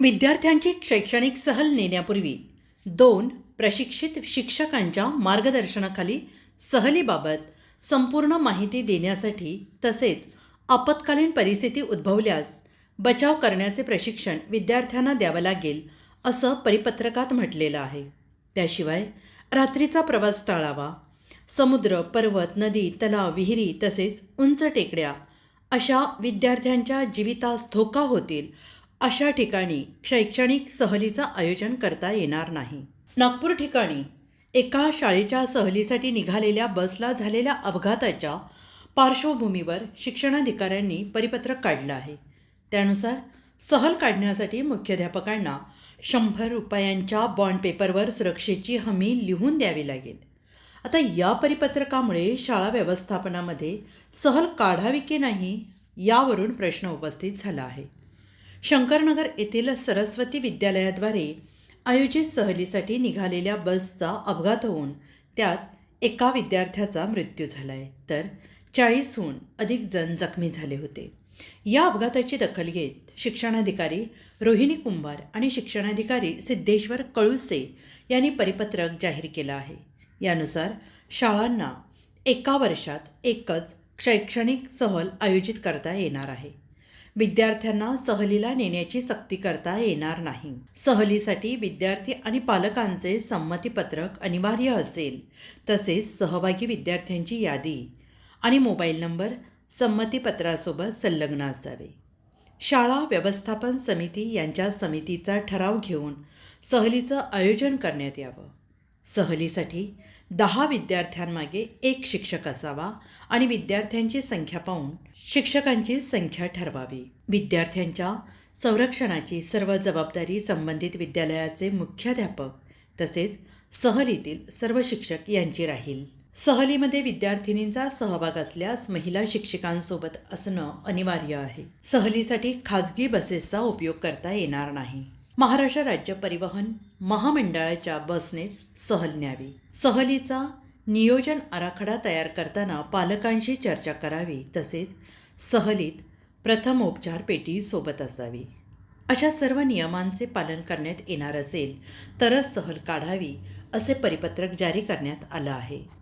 विद्यार्थ्यांची शैक्षणिक सहल नेण्यापूर्वी दोन प्रशिक्षित शिक्षकांच्या मार्गदर्शनाखाली सहलीबाबत संपूर्ण माहिती देण्यासाठी तसेच आपत्कालीन परिस्थिती उद्भवल्यास बचाव करण्याचे प्रशिक्षण विद्यार्थ्यांना द्यावं लागेल असं परिपत्रकात म्हटलेलं आहे. त्याशिवाय रात्रीचा प्रवास टाळावा समुद्र पर्वत नदी तलाव विहिरी तसेच उंच टेकड्या अशा विद्यार्थ्यांच्या जीवितास धोका होतील अशा ठिकाणी शैक्षणिक सहलीचं आयोजन करता येणार नाही. नागपूर ठिकाणी एका शाळेच्या सहलीसाठी निघालेल्या बसला झालेल्या अपघाताच्या पार्श्वभूमीवर शिक्षणाधिकाऱ्यांनी परिपत्रक काढलं आहे. त्यानुसार सहल काढण्यासाठी मुख्याध्यापकांना शंभर रुपयांच्या बॉन्ड पेपरवर सुरक्षेची हमी लिहून द्यावी लागेल. आता या परिपत्रकामुळे शाळा व्यवस्थापनामध्ये सहल काढावी की नाही यावरून प्रश्न उपस्थित झाला आहे. शंकरनगर येथील सरस्वती विद्यालयाद्वारे आयोजित सहलीसाठी निघालेल्या बसचा अपघात होऊन त्यात एका विद्यार्थ्याचा मृत्यू झाला आहे तर चाळीसहून अधिक जण जखमी झाले होते. या अपघाताची दखल घेत शिक्षणाधिकारी रोहिणी कुंभार आणि शिक्षणाधिकारी सिद्धेश्वर कळुसे यांनी परिपत्रक जाहीर केलं आहे. यानुसार शाळांना एका वर्षात एकच शैक्षणिक सहल आयोजित करता येणार आहे. विद्यार्थ्यांना सहलीला नेण्याची सक्ती करता येणार नाही. सहलीसाठी विद्यार्थी आणि पालकांचे संमतीपत्रक अनिवार्य असेल तसेच सहभागी विद्यार्थ्यांची यादी आणि मोबाईल नंबर संमतीपत्रासोबत संलग्न असावे. शाळा व्यवस्थापन समिती यांच्या समितीचा ठराव घेऊन सहलीचं आयोजन करण्यात यावं. सहलीसाठी दहा विद्यार्थ्यांमागे एक शिक्षक असावा आणि विद्यार्थ्यांची संख्या पाहून शिक्षकांची संख्या ठरवावी. विद्यार्थ्यांच्या संरक्षणाची सर्व जबाबदारी संबंधित विद्यालयाचे मुख्याध्यापक तसेच सहलीतील सर्व शिक्षक यांची राहील. सहलीमध्ये विद्यार्थिनींचा सहभाग असल्यास महिला शिक्षकांसोबत असणं अनिवार्य आहे. सहलीसाठी खाजगी बसेसचा उपयोग करता येणार नाही. महाराष्ट्र राज्य परिवहन महामंडळाच्या बसनेच सहल न्यावी. सहलीचा नियोजन आराखडा तयार करताना पालकांशी चर्चा करावी तसेच सहलीत प्रथमोपचार पेटी सोबत असावी. अशा सर्व नियमांचे पालन करण्यात येणार असेल तरच सहल काढावी असे परिपत्रक जारी करण्यात आलं आहे.